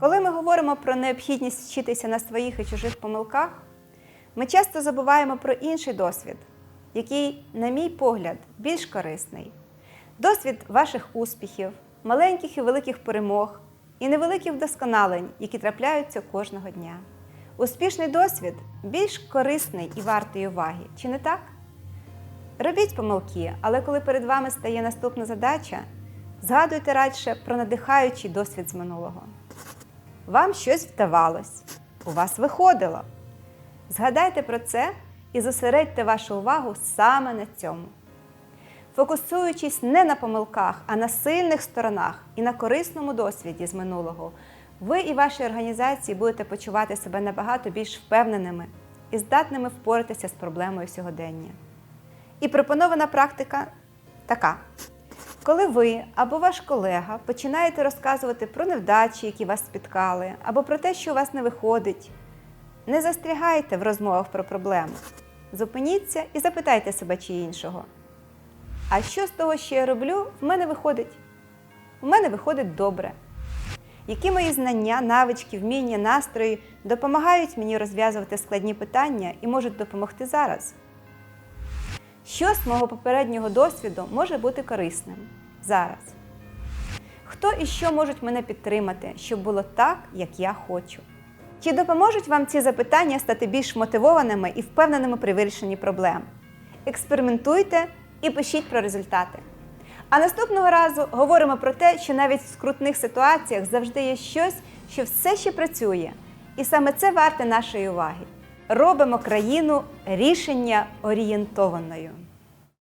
Коли ми говоримо про необхідність вчитися на своїх і чужих помилках, ми часто забуваємо про інший досвід, який, на мій погляд, більш корисний. Досвід ваших успіхів, маленьких і великих перемог і невеликих вдосконалень, які трапляються кожного дня. Успішний досвід більш корисний і вартий уваги, чи не так? Робіть помилки, але коли перед вами стає наступна задача, згадуйте радше про надихаючий досвід з минулого. Вам щось вдавалось, у вас виходило. Згадайте про це і зосередьте вашу увагу саме на цьому. Фокусуючись не на помилках, а на сильних сторонах і на корисному досвіді з минулого, ви і ваші організації будете почувати себе набагато більш впевненими і здатними впоратися з проблемою сьогодення. І пропонована практика така. Коли ви або ваш колега починаєте розказувати про невдачі, які вас спіткали, або про те, що у вас не виходить, не застрягайте в розмовах про проблему. Зупиніться і запитайте себе чи іншого. А що з того, що я роблю, в мене виходить? У мене виходить добре. Які мої знання, навички, вміння, настрої допомагають мені розв'язувати складні питання і можуть допомогти зараз? Що з мого попереднього досвіду може бути корисним зараз? Хто і що можуть мене підтримати, щоб було так, як я хочу? Чи допоможуть вам ці запитання стати більш мотивованими і впевненими при вирішенні проблем? Експериментуйте і пишіть про результати. А наступного разу говоримо про те, що навіть в скрутних ситуаціях завжди є щось, що все ще працює, і саме це варте нашої уваги. Робимо країну рішення орієнтованою.